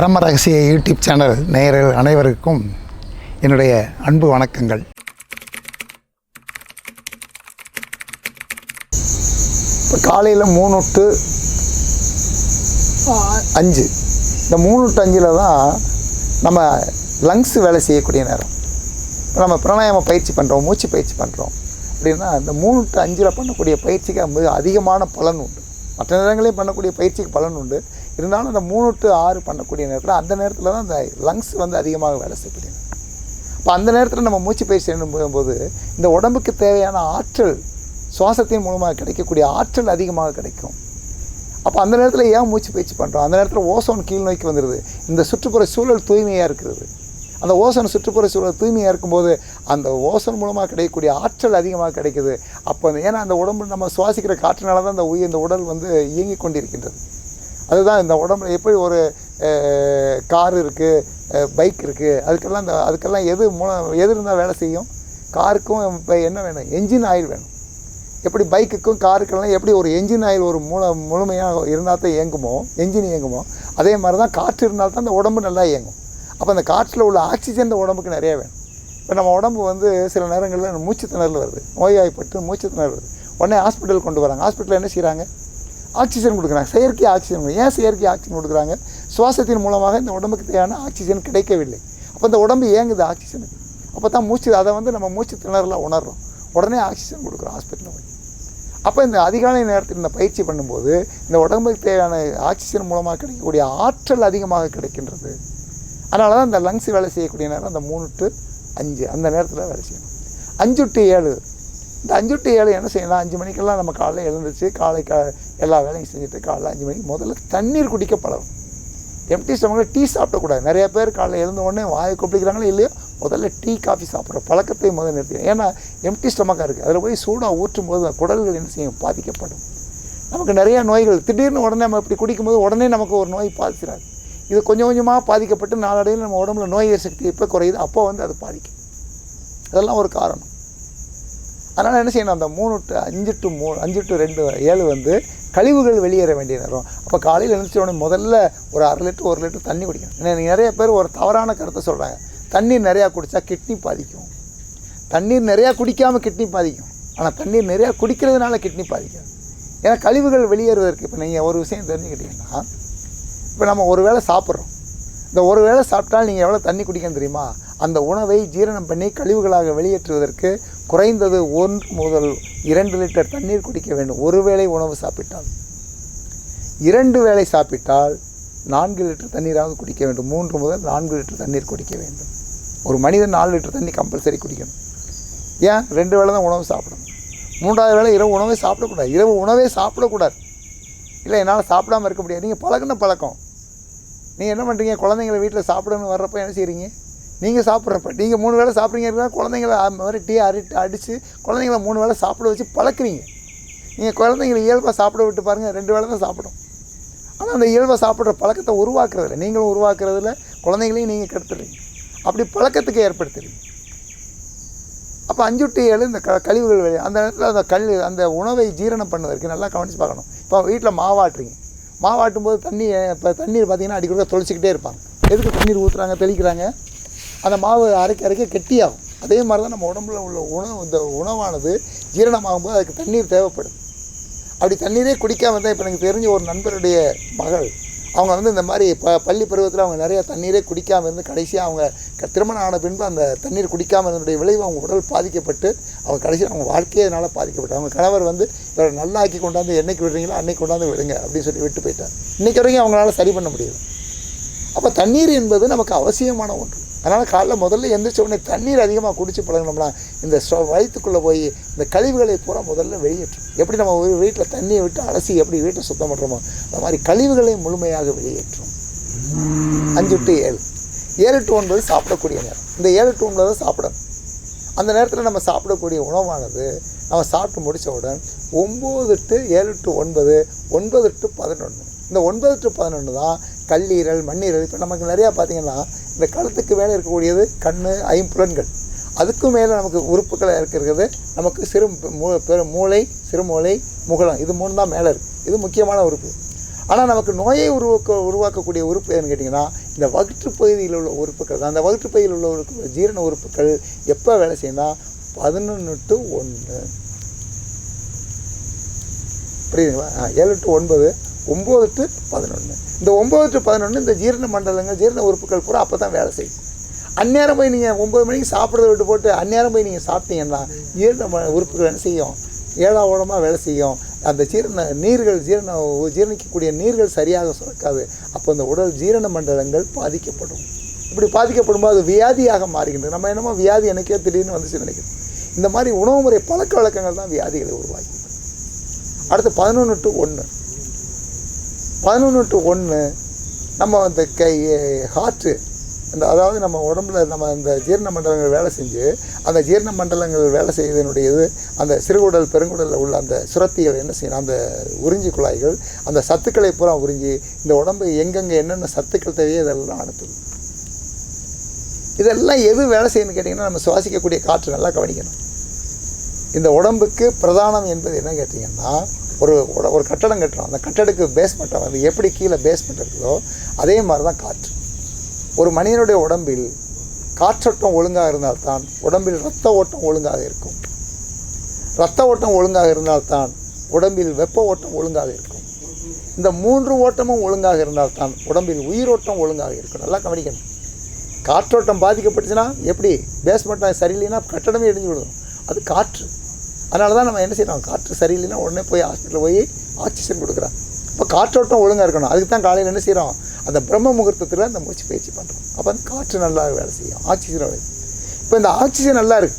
பிரம்ம ரகசிய YouTube channel நேயர்கள் அனைவருக்கும் என்னுடைய அன்பு வணக்கங்கள். இப்போ காலையில் மூணு டு அஞ்சு. இந்த மூணு டு அஞ்சில் தான் நம்ம லங்ஸ் வேலை செய்யக்கூடிய நேரம். இப்போ நம்ம பிராணாயாம பயிற்சி பண்ணுறோம் மூச்சு பயிற்சி பண்ணுறோம் அப்படின்னா இந்த மூணு டு அஞ்சில் பண்ணக்கூடிய பயிற்சிக்கு மிக அதிகமான பலன் உண்டு. மற்ற நேரங்களையும் பண்ணக்கூடிய பயிற்சிக்கு பலன் உண்டு. இருந்தாலும் அந்த மூணு டு ஆறு பண்ணக்கூடிய நேரத்தில் அந்த நேரத்தில் தான் அந்த லங்ஸ் வந்து அதிகமாக வேலை செய்யப்படுது இப்போ அப்போ அந்த நேரத்தில் நம்ம மூச்சு பயிற்சி செய்யணும் போது இந்த உடம்புக்கு தேவையான ஆற்றல் சுவாசத்தின் மூலமாக கிடைக்கக்கூடிய ஆற்றல் அதிகமாக கிடைக்கும். அப்போ அந்த நேரத்தில் ஏன் மூச்சு பயிற்சி பண்ணுறோம் அந்த நேரத்தில் ஓசோன் கீழ் நோக்கி வந்துடுது இந்த சுற்றுப்புற சூழல் தூய்மையாக இருக்கிறது. அந்த ஓசன் சுற்றுப்புற சூழல் தூய்மையாக இருக்கும்போது அந்த ஓசன் மூலமாக கிடைக்கக்கூடிய ஆற்றல் அதிகமாக கிடைக்குது. அப்போ அந்த- ஏன்னா அந்த உடம்பு நம்ம சுவாசிக்கிற காற்றுனால தான் அந்த உயிர் இந்த உடல் வந்து இயங்கிக் கொண்டிருக்கின்றது. அதுதான் இந்த உடம்புல எப்படி ஒரு கார் இருக்குது பைக் இருக்குது அதுக்கெல்லாம் இந்த அதுக்கெல்லாம் எது மூலம் எது இருந்தால் வேலை செய்யும்? காருக்கும் இப்போ என்ன வேணும்? என்ஜின் ஆயில் வேணும். எப்படி பைக்குக்கும் காருக்கெல்லாம் எப்படி ஒரு என்ஜின் ஆயில் ஒரு மூல முழுமையாக இருந்தால் தான் இயங்குமோ? என்ஜின் இயங்குமோ? அதே மாதிரி தான் காற்று இருந்தால் தான் அந்த உடம்பு நல்லா இயங்கும். அப்போ அந்த காற்றில் உள்ள ஆக்சிஜன் இந்த உடம்புக்கு நிறைய வேணும். இப்போ நம்ம உடம்பு வந்து சில நேரங்களில் மூச்சு திணறல் வருது. நோயாய்ப்பட்டு மூச்சு திணறல் வருது. உடனே ஹாஸ்பிட்டல் கொண்டு வராங்க. ஹாஸ்பிட்டலில் என்ன செய்கிறாங்க ஆக்சிஜன் கொடுக்குறாங்க. செயற்கை ஆக்சிஜன் ஏன் செயற்கை ஆக்சிஜன் கொடுக்குறாங்க? சுவாசத்தின் மூலமாக இந்த உடம்புக்கு தேவையான ஆக்சிஜன் கிடைக்கவில்லை. அப்போ இந்த உடம்பு ஏங்குது ஆக்சிஜனுக்கு அப்போ தான் மூச்சு அதை வந்து நம்ம மூச்சு திணறல உணர்றோம். உடனே ஆக்சிஜன் கொடுக்குறோம் ஹாஸ்பிட்டலில் போய். அப்போ இந்த அதிகாலை நேரத்தில் இந்த பயிற்சி பண்ணும்போது இந்த உடம்புக்கு தேவையான ஆக்சிஜன் மூலமாக கிடைக்கக்கூடிய ஆற்றல் அதிகமாக கிடைக்கின்றது. அதனால தான் இந்த லங்ஸ் வேலை செய்யக்கூடிய நேரம் அந்த மூணு டு அஞ்சு அந்த நேரத்தில் வேலை செய்யணும். அஞ்சு டு ஏழு. இந்த அஞ்சு டு ஏழு என்ன செய்யலாம்? அஞ்சு மணிக்கெல்லாம் நம்ம காலையில் எழுந்துச்சு காலை கா எல்லா வேலையும் செஞ்சுட்டு காலைல அஞ்சு மணிக்கு முதல்ல தண்ணீர் குடிக்க பழகும் எம்டி ஸ்டமக்கில் டீ சாப்பிடக்கூடாது. நிறைய பேர் காலையில் எழுந்த உடனே வாயை கொப்பளிக்கிறாங்களோ இல்லையோ முதல்ல டீ காஃபி சாப்பிட்ற பழக்கத்தை முதல்ல நிறுத்தி ஏன்னா எம்டி ஸ்டமக்காக இருக்குது அதில் போய் சூடாக ஊற்றும் போது குடல்கள் என்ன செய்யும்? பாதிக்கப்படும். நமக்கு நிறையா நோய்கள் திடீர்னு உடனே நம்ம இப்படி குடிக்கும்போது உடனே நமக்கு ஒரு நோய் பாதிச்சிடாது இது கொஞ்சம் கொஞ்சமாக பாதிக்கப்பட்டு நாளடைவில் நம்ம உடம்புல நோய் சக்தி எப்போ குறையுது அப்போ வந்து அது பாதிக்கும். அதெல்லாம் ஒரு காரணம். அதனால் என்ன செய்யணும்? அந்த மூணு டு அஞ்சு டு மூணு அஞ்சு டு ரெண்டு ஏழு வந்து கழிவுகள் வெளியேற வேண்டிய நேரம். அப்போ காலையில் எழுந்திரிச்ச உடனே முதல்ல ஒரு அரை லிட்டர் ஒரு லிட்டர் தண்ணி குடிக்கணும். ஏன்னா நிறைய பேர் ஒரு தவறான கருத்தை சொல்கிறாங்க தண்ணீர் நிறையா குடித்தா கிட்னி பாதிக்கும். தண்ணீர் நிறையா குடிக்காமல் கிட்னி பாதிக்கும். ஆனால் தண்ணீர் நிறையா குடிக்கிறதுனால கிட்னி பாதிக்காது. ஏன்னா கழிவுகள் வெளியேறுவதற்கு இப்போ நீங்கள் ஒரு விஷயம் தெரிஞ்சுக்கிட்டீங்கன்னா இப்போ நம்ம ஒரு வேளை சாப்பிட்றோம். இந்த ஒரு வேளை சாப்பிட்டால் நீங்கள் எவ்வளோ தண்ணி குடிக்கணும் தெரியுமா? அந்த உணவை ஜீரணம் பண்ணி கழிவுகளாக வெளியேற்றுவதற்கு குறைந்தது ஒன்று முதல் இரண்டு லிட்டர் தண்ணீர் குடிக்க வேண்டும். ஒரு வேளை உணவு சாப்பிட்டால். இரண்டு வேளை சாப்பிட்டால் நான்கு லிட்டர் தண்ணீராவது குடிக்க வேண்டும். மூன்று முதல் நான்கு லிட்டர் தண்ணீர் குடிக்க வேண்டும். ஒரு மனிதன் நாலு லிட்டர் தண்ணி கம்பல்சரி குடிக்கணும். ஏன்? ரெண்டு வேளை தான் உணவு சாப்பிடணும். மூன்றாவது வேளை இரவு உணவே சாப்பிடக்கூடாது. இரவு உணவே சாப்பிடக்கூடாது. இல்லை என்னால் சாப்பிடாம இருக்க முடியாது. நீங்கள் பழகுன பழக்கம். நீங்கள் என்ன பண்ணுறீங்க குழந்தைங்கள வீட்டில் சாப்பிடணும்னு வர்றப்போ என்ன செய்கிறீங்க நீங்கள் சாப்பிட்றப்ப நீங்கள் மூணு வேளை சாப்பிட்றீங்க குழந்தைங்கள அந்த மாதிரி டீ அரி அடித்து குழந்தைங்கள மூணு வேளை சாப்பிட வச்சு பழக்கிறீங்க. நீங்கள் குழந்தைங்களை இயல்பாக சாப்பிட விட்டு பாருங்கள் ரெண்டு வேளை தான் சாப்பிடும். ஆனால் அந்த இயல்பாக சாப்பிட்ற பழக்கத்தை உருவாக்குறதில்ல. நீங்களும் உருவாக்குறதில்ல குழந்தைங்களையும் நீங்கள் கெடுத்துடுறீங்க. அப்படி பழக்கத்துக்கு ஏற்படுத்துறீங்க. அப்போ அஞ்சு டு ஏழு இந்த க கழிவுகள் வெளியே அந்த நேரத்தில் அந்த கல் அந்த உணவை ஜீரணம் பண்ணுவதற்கு நல்லா கவனித்து பார்க்கணும். இப்போ வீட்டில் மாவாட்டுறீங்க மாவாட்டும் போது தண்ணி இப்போ தண்ணீர் பார்த்தீங்கன்னா அடிக்கடி தொலைச்சிக்கிட்டே இருப்பாங்க. எதுக்கு தண்ணீர் ஊற்றுறாங்க தெளிக்கிறாங்க? அந்த மாவு அரைக்க அரைக்க கெட்டியாகும். அதே மாதிரி தான் நம்ம உடம்புல உள்ள உணவு இந்த உணவானது ஜீரணமாகும்போது அதுக்கு தண்ணீர் தேவைப்படும். அப்படி தண்ணீரே குடிக்காம தான் இப்போ எனக்கு தெரிஞ்ச ஒரு நண்பருடைய மகள் அவங்க வந்து இந்த மாதிரி ப பள்ளி பருவத்தில் அவங்க நிறைய தண்ணீரே குடிக்காமல் இருந்து கடைசியாக அவங்க திருமணம் ஆன பின்பு அந்த தண்ணீர் குடிக்காமல் இருந்ததுடைய விளைவு அவங்க உடல் பாதிக்கப்பட்டு அவங்க கடைசியில் அவங்க வாழ்க்கையே அதனால் பாதிக்கப்பட்டு அவங்க கணவர் வந்து இவரை நல்லாக்கி கொண்டாந்து என்னைக்கு விடுறீங்களோ அன்னைக்கு கொண்டாந்து விடுங்க அப்படின்னு சொல்லி விட்டு போயிட்டார். இன்றைக்கி வரைக்கும் அவங்களால சரி பண்ண முடியல. அப்போ தண்ணீர் என்பது நமக்கு அவசியமான ஒன்று. அதனால் காலைல முதல்ல எந்திரிச்ச உடனே தண்ணீர் அதிகமாக குடித்து பழகினோம்னா இந்த வயிற்றுக்குள்ளே போய் இந்த கழிவுகளை பூரா முதல்ல வெளியேற்றும். எப்படி நம்ம ஒரு வீட்டில் தண்ணியை விட்டு அலசி எப்படி வீட்டை சுத்தம் பண்ணுறோமோ அந்த மாதிரி கழிவுகளை முழுமையாக வெளியேற்றும். அஞ்சு டு ஏழு. ஏழு டு ஒன்பது சாப்பிடக்கூடிய நேரம். இந்த ஏழு டு ஒன்பது தான் சாப்பிடணும். அந்த நேரத்தில் நம்ம சாப்பிடக்கூடிய உணவானது நம்ம சாப்பிட்டு முடித்தவுடன் ஒம்பது டு ஏழு டு ஒன்பது ஒன்பது டு பதினொன்று இந்த ஒன்பது டு பதினொன்று தான் கல்லீரல் மண்ணீரல் இப்போ நமக்கு நிறையா பார்த்தீங்கன்னா இந்த கழுத்துக்கு மேலே இருக்கக்கூடியது கண் ஐம்புலன்கள். அதுக்கும் மேலே நமக்கு உறுப்புகளாக இருக்கிறது நமக்கு சிறு மூ பெரு மூளை சிறுமூளை முகலம் இது மூணு தான் மேலே இருக்குது இது முக்கியமான உறுப்பு. ஆனால் நமக்கு நோயை உருவாக்க உருவாக்கக்கூடிய உறுப்பு எதுன்னு கேட்டிங்கன்னா இந்த வயிற்று பகுதியில் உள்ள உறுப்புகள் தான். அந்த வயிற்று பகுதியில் உள்ள உறுப்பு ஜீரண உறுப்புகள் எப்போ வேலை செய்யும்னா பதினொன்று டு ஒன்று புரியுதுங்களா? ஏழு டு ஒன்பது ஒம்பது டு பதினொன்று இந்த ஒம்பது டு பதினொன்று இந்த ஜீரண மண்டலங்கள் ஜீரண உறுப்புகள் பூரா அப்போ தான் வேலை செய்யும். அந்நேரம் போய் நீங்கள் ஒம்பது மணிக்கு சாப்பிட்றத விட்டு போட்டு அந்நேரம் போய் நீங்கள் சாப்பிட்டீங்கன்னா ஜீரண ம- உறுப்புகள் என்ன செய்யும்? ஏழா வேலை செய்யும். அந்த ஜீரண நீர்கள் ஜீரண ஜீரணிக்கக்கூடிய நீர்கள் சரியாக சுரக்காது. அப்போ அந்த உடல் ஜீரண மண்டலங்கள் பாதிக்கப்படும். இப்படி பாதிக்கப்படும்போது அது வியாதியாக மாறுகின்றது. நம்ம என்னமோ வியாதி எனக்கே திடீர்னு வந்துச்சு நினைக்கிறோம். இந்த மாதிரி உணவு முறை பழக்க வழக்கங்கள் தான் வியாதிகளை உருவாக்கி. அடுத்து பதினொன்று டு ஒன்று பதினொன்று டு ஒன்று நம்ம அந்த கை ஹார்ட்டு இந்த அதாவது நம்ம உடம்புல நம்ம அந்த ஜீரண மண்டலங்கள் வேலை செஞ்சு அந்த ஜீரண மண்டலங்கள் வேலை செய்வதனுடைய இது அந்த சிறுகுடல் பெருங்குடலில் உள்ள அந்த சுரத்திகள் என்ன செய்யணும் அந்த உறிஞ்சி குழாய்கள் அந்த சத்துக்களை பூரா உறிஞ்சி இந்த உடம்பு எங்கெங்கே என்னென்ன சத்துக்கள் தேவையோ இதெல்லாம் அனுப்புது. இதெல்லாம் எது வேலை செய்யணும்னு கேட்டிங்கன்னா நம்ம சுவாசிக்கக்கூடிய காற்று நல்லா கவனிக்கணும். இந்த உடம்புக்கு பிரதானம் என்பது என்ன கேட்டிங்கன்னா ஒரு ஒரு கட்டடம் கட்டுறோம். அந்த கட்டடத்துக்கு பேஸ்மெண்ட்டை வந்து எப்படி கீழே பேஸ்மெண்ட் இருக்குதோ அதே மாதிரி தான் காற்று. ஒரு மனிதனுடைய உடம்பில் காற்றோட்டம் ஒழுங்காக இருந்தால்தான் உடம்பில் ரத்த ஓட்டம் ஒழுங்காக இருக்கும். ரத்த ஓட்டம் ஒழுங்காக இருந்தால்தான் உடம்பில் வெப்ப ஓட்டம் ஒழுங்காக இருக்கும். இந்த மூன்று ஓட்டமும் ஒழுங்காக இருந்தால்தான் உடம்பில் உயிரோட்டம் ஒழுங்காக இருக்கும். நல்லா கவனிக்கணும். காற்றோட்டம் பாதிக்கப்பட்டுச்சுன்னா எப்படி? பேஸ்மெண்ட்டாக சரியில்லைன்னா கட்டடமே இடிஞ்சு விடும் அது காற்று. அதனால தான் நம்ம என்ன செய்யணும்? காற்று சரியில்லைன்னா உடனே போய் ஹாஸ்பிட்டலில் போய் ஆக்சிஜன் கொடுக்குறோம் இப்போ காற்றோட்டம் ஒழுங்காக இருக்கணும். அதுக்கு தான் காலையில் என்ன செய்கிறோம் அந்த பிரம்ம முகூர்த்தத்தில் அந்த மூச்சு பயிற்சி பண்ணுறோம் அப்போ அந்த காற்று நல்லா வேலை செய்யும். ஆக்சிஜன் வேலை இப்போ இந்த ஆக்சிஜன் நல்லா இருக்கு.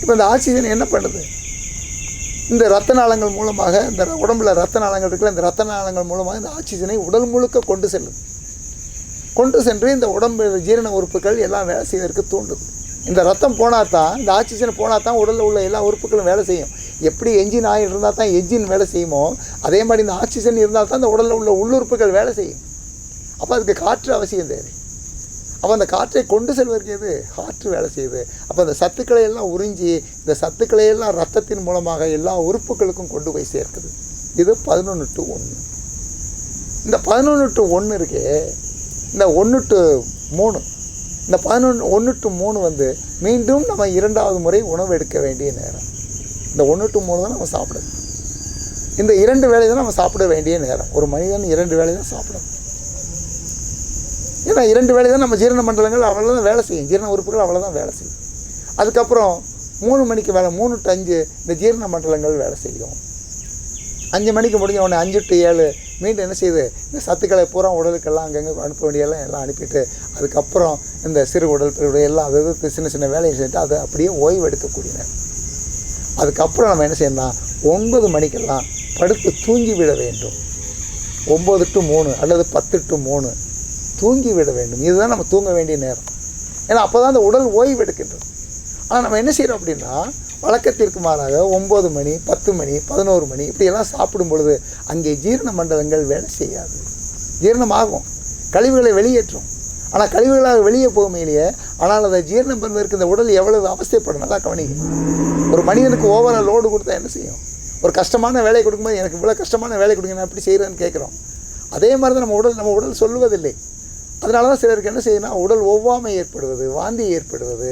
இப்போ இந்த ஆக்சிஜன் என்ன பண்ணுறது இந்த ரத்த நாளங்கள் மூலமாக இந்த உடம்புல ரத்த நாளங்கள் இருக்குல்ல இந்த ரத்த நாளங்கள் மூலமாக இந்த ஆக்சிஜனை உடல் முழுக்க கொண்டு செல்லுது கொண்டு சென்று இந்த உடம்பு ஜீரண உறுப்புகள் எல்லாம் வேலை செய்வதற்கு தூண்டுது. இந்த ரத்தம் போனால் தான் இந்த ஆக்சிஜன் போனால் தான் உடலில் உள்ள எல்லா உறுப்புகளும் வேலை செய்யும். எப்படி என்ஜின் ஆயில் இருந்தால் தான் என்ஜின் வேலை செய்யுமோ அதே மாதிரி இந்த ஆக்சிஜன் இருந்தால் தான் இந்த உடலில் உள்ள உள்ளுறுப்புகள் வேலை செய்யும். அப்போ அதுக்கு காற்று அவசியம் தேவை அப்போ அந்த காற்றை கொண்டு செல்வதற்கு எது? காற்று வேலை செய்யுது. அப்போ அந்த சத்துக்களை எல்லாம் உறிஞ்சி இந்த சத்துக்களை எல்லாம் ரத்தத்தின் மூலமாக எல்லா உறுப்புகளுக்கும் கொண்டு போய் சேர்க்குது. இது பதினொன்று டு ஒன்று இந்த பதினொன்று டு ஒன்று இருக்கே இந்த ஒன்று டு மூணு. இந்த பதினொன்று ஒன்று டு மூணு வந்து மீண்டும் நம்ம இரண்டாவது முறை உணவு எடுக்க வேண்டிய நேரம். இந்த ஒன்று டு மூணு தான் நம்ம சாப்பிடணும். இந்த இரண்டு வேலை தான் நம்ம சாப்பிட வேண்டிய நேரம். ஒரு மனிதன் இரண்டு வேலை தான் சாப்பிடணும். ஏன்னா இரண்டு வேலை தான் நம்ம ஜீரண மண்டலங்கள் அவ்வளோ தான் வேலை செய்யும். ஜீரண உறுப்புகள் அவ்வளோதான் வேலை செய்யும். அதுக்கப்புறம் மூணு மணிக்கு வேலை மூணு டு அஞ்சு இந்த ஜீரண மண்டலங்கள் வேலை செய்யும். அஞ்சு மணிக்கு முடிஞ்ச உடனே அஞ்சு டு ஏழு மீண்டும் என்ன செய்யுது இந்த சத்துக்களை பூரா உடலுக்கெல்லாம் அங்கங்கே அனுப்ப வேண்டியெல்லாம் எல்லாம் அனுப்பிட்டு அதுக்கப்புறம் இந்த சிறு உடல் பெருவுடல் எல்லாம் அது இது சின்ன சின்ன வேலையை செஞ்சுட்டு அதை அப்படியே ஓய்வு எடுக்கக்கூடிய நேரம் அதுக்கப்புறம் நம்ம என்ன செய்யணும் ஒன்பது மணிக்கெல்லாம் படுத்து தூங்கி விட வேண்டும். ஒம்பது டு மூணு அல்லது பத்து டு மூணு தூங்கி விட வேண்டும். இதுதான் நம்ம தூங்க வேண்டிய நேரம். ஏன்னா அப்போ தான் அந்த உடல் ஓய்வு எடுக்கின்றது. ஆனால் நம்ம என்ன செய்கிறோம் அப்படின்னா வழக்கத்திற்கு மாறாக ஒம்பது மணி பத்து மணி பதினோரு மணி இப்படியெல்லாம் சாப்பிடும் பொழுது அங்கே ஜீரண மண்டலங்கள் வேலை செய்யாது. ஜீரணமாகும். கழிவுகளை வெளியேற்றும். ஆனால் கழிவுகளாக வெளியே போகுமையிலேயே ஆனால் அதை ஜீரணம் பண்ணுவதற்கு இந்த உடல் எவ்வளவு அவஸ்தைப்படும் நல்லா கவனிக்கும் ஒரு மனிதனுக்கு ஓவரால் லோடு கொடுத்தா என்ன செய்யும்? ஒரு கஷ்டமான வேலை கொடுக்கும்போது எனக்கு இவ்வளோ கஷ்டமான வேலை கொடுங்க நான் எப்படி செய்கிறேன்னு கேட்குறோம். அதே மாதிரி தான் நம்ம உடல் நம்ம உடல் சொல்லுவதில்லை. அதனால தான் சிலருக்கு என்ன செய்யணும் உடல் ஒவ்வாமை ஏற்படுவது வாந்தி ஏற்படுவது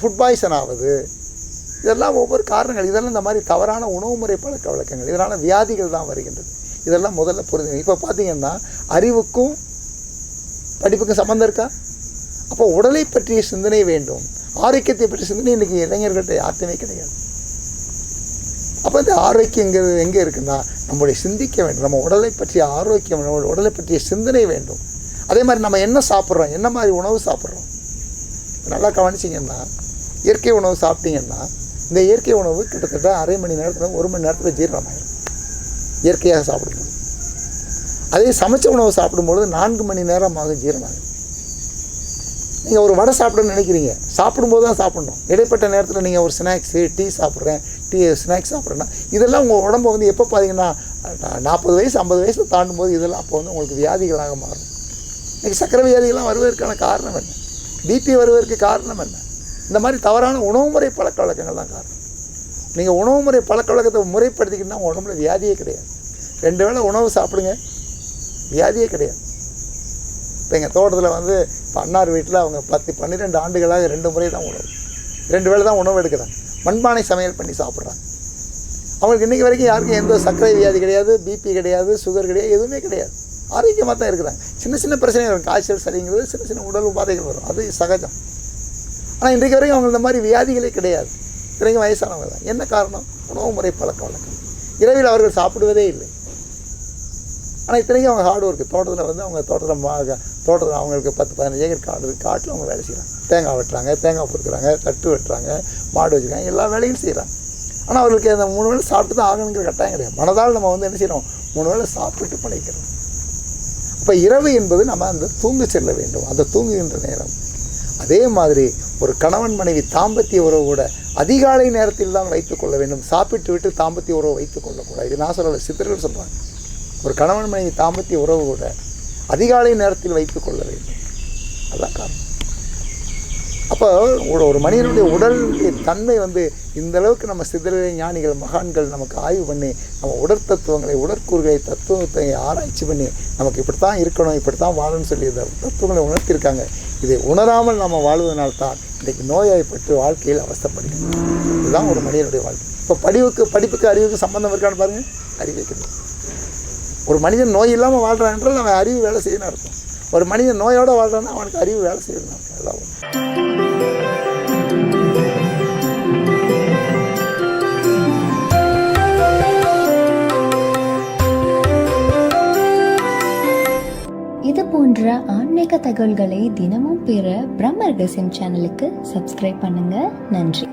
ஃபுட் பாய்சன் ஆகுது இதெல்லாம் ஒவ்வொரு காரணங்கள். இதெல்லாம் இந்த மாதிரி தவறான உணவு முறை பழக்க வழக்கங்கள். இதனால் வியாதிகள் தான் வருகின்றது. இதெல்லாம் முதல்ல புரிஞ்சுங்க. இப்போ பார்த்தீங்கன்னா அறிவுக்கும் படிப்புக்கும் சம்மந்தம் இருக்கா? அப்போ உடலை பற்றிய சிந்தனை வேண்டும். ஆரோக்கியத்தை பற்றிய சிந்தனை இன்றைக்கி இளைஞர்கள்ட்ட யார்ட்டுமே கிடையாது. அப்போ இந்த ஆரோக்கியங்கிறது எங்கே இருக்குன்னா நம்முடைய சிந்திக்க வேண்டும். நம்ம உடலை பற்றிய ஆரோக்கியம் நம்மளுடைய உடலை பற்றிய சிந்தனை வேண்டும். அதே மாதிரி நம்ம என்ன சாப்பிட்றோம்? என்ன மாதிரி உணவு சாப்பிட்றோம்? நல்லா கவனிச்சிங்கன்னா இயற்கை உணவு சாப்பிட்டீங்கன்னா இந்த இயற்கை உணவு கிட்டத்தட்ட அரை மணி நேரத்தில் ஒரு மணி நேரத்தில் ஜீரணமாயிடும் இயற்கையாக சாப்பிடும்போது. அதே சமைச்ச உணவு சாப்பிடும்பொழுது நான்கு மணி நேரமாக ஜீரணமாகும் நீங்கள் ஒரு வடை சாப்பிடணும்னு நினைக்கிறீங்க. சாப்பிடும்போது தான் சாப்பிடணும். இடைப்பட்ட நேரத்தில் நீங்கள் ஒரு ஸ்நாக்ஸு டீ சாப்பிட்றேன் டீ ஸ்நாக்ஸ் சாப்பிட்றேன்னா இதெல்லாம் உங்கள் உடம்ப வந்து எப்போ பார்த்தீங்கன்னா நாற்பது வயசு ஐம்பது வயசு தாண்டும் போது இதெல்லாம் அப்போ வந்து உங்களுக்கு வியாதிகளாக மாறும். இன்றைக்கி சக்கரை வியாதிகள்லாம் வருவதற்கான காரணம் என்ன? பிபி வருவதற்கு காரணம் என்ன? இந்த மாதிரி தவறான உணவு முறை பழக்க வழக்கங்கள் தான் காரணம். நீங்கள் உணவு முறை பழக்க வழக்கத்தை முறைப்படுத்திக்கிட்டால் உங்கள் உடம்புல வியாதியே கிடையாது. ரெண்டு வேளை உணவு சாப்பிடுங்க. வியாதியே கிடையாது. இப்போ எங்கள் தோட்டத்தில் வந்து இப்போ அன்னார் வீட்டில் அவங்க பத்து பன்னிரெண்டு ஆண்டுகளாக ரெண்டு முறை தான் உணவு. ரெண்டு வேளை தான் உணவு எடுக்கிறாங்க. மண்பானை சமையல் பண்ணி சாப்பிட்றாங்க. அவங்களுக்கு இன்றைக்கி வரைக்கும் யாருக்கும் எந்த சர்க்கரை வியாதி கிடையாது பிபி கிடையாது சுகர் கிடையாது எதுவுமே கிடையாது. ஆரோக்கியமாக தான் இருக்கிறாங்க. சின்ன சின்ன பிரச்சனைகள் வரும். காய்ச்சல் சரிங்கிறது சின்ன சின்ன உடல் உபாதைகள் வரும். அது சகஜம். ஆனால் இன்றைக்கு வரைக்கும் அவங்க இந்த மாதிரி வியாதிகளே கிடையாது. இன்றைக்கும் வயசானவங்க தான். என்ன காரணம்? உணவு முறை பழக்க வழக்கம். இரவில் அவர்கள் சாப்பிடுவதே இல்லை. ஆனால் இத்தனைக்கும் அவங்க ஹார்ட் ஒர்க்கு தோட்டத்தில் வந்து அவங்க தோட்டத்தில் மா தோட்டத்தில் அவங்களுக்கு பத்து பதினஞ்சு ஏக்கர் காடு காட்டில் அவங்க வேலை செய்கிறாங்க தேங்காய் வெட்டுறாங்க தேங்காய் பொறுக்கிறாங்க தட்டு வெட்டுறாங்க மாடு வச்சுருக்காங்க எல்லா வேலையும் செய்கிறாங்க ஆனால் அவர்களுக்கு அந்த மூணு வேளை சாப்பிட்டு தான் ஆகணுங்கிற கட்டாயம் கிடையாது. மனதால் நம்ம வந்து என்ன செய்கிறோம் மூணு வேளை சாப்பிட்டு படைக்கிறோம் அப்போ இரவு என்பது நம்ம அந்த தூங்கு செல்ல வேண்டும். அந்த தூங்குகின்ற நேரம். அதே மாதிரி ஒரு கணவன் மனைவி தாம்பத்திய உறவு கூட அதிகாலை நேரத்தில் தான் வைத்துக் கொள்ள வேண்டும். சாப்பிட்டு விட்டு தாம்பத்திய உறவு வைத்துக் கொள்ளக்கூடாது. இது நான் சொல்லலை சித்தர்கள் சொல்கிறாங்க ஒரு கணவன் மனைவி தாம்பத்திய உறவு கூட அதிகாலை நேரத்தில் வைத்துக் கொள்ள வேண்டும். அதான் காரணம். அப்போ ஒரு ஒரு மனிதனுடைய உடலுடைய தன்மை வந்து இந்த அளவுக்கு நம்ம சிதற ஞானிகள் மகான்கள் நமக்கு ஆய்வு பண்ணி நம்ம உடற்தத்துவங்களை உடற்கூறுகளை தத்துவத்தை ஆராய்ச்சி பண்ணி நமக்கு இப்படித்தான் இருக்கணும் இப்படித்தான் வாழணும்னு சொல்லி தத்துவங்களை உணர்த்தியிருக்காங்க. இதை உணராமல் நம்ம வாழ்வதனால் தான் இன்றைக்கு நோயாய்ப்பட்டு வாழ்க்கையில் அவஸ்தைப்படுகிறோம் இதுதான் ஒரு மனிதனுடைய வாழ்க்கை. இப்போ படிவுக்கு படிப்புக்கு அறிவுக்கு சம்மந்தம் இருக்கான்னு பாருங்கள் அறிவு கிடையாது. ஒரு மனிதன் நோய் இல்லாமல் வாழ்கிறான் என்றால் அவன் அறிவு வேலை செய்யணும் அர்த்தம். ஒரு மனிதன் நோயோடு வாழ்கிறான்னா அவனுக்கு அறிவு வேலை செய்யணும் எல்லாம் தகவல்களை தினமும் பெற பிரம்ம ரகசியம் சேனலுக்கு சப்ஸ்கிரைப் பண்ணுங்க. நன்றி.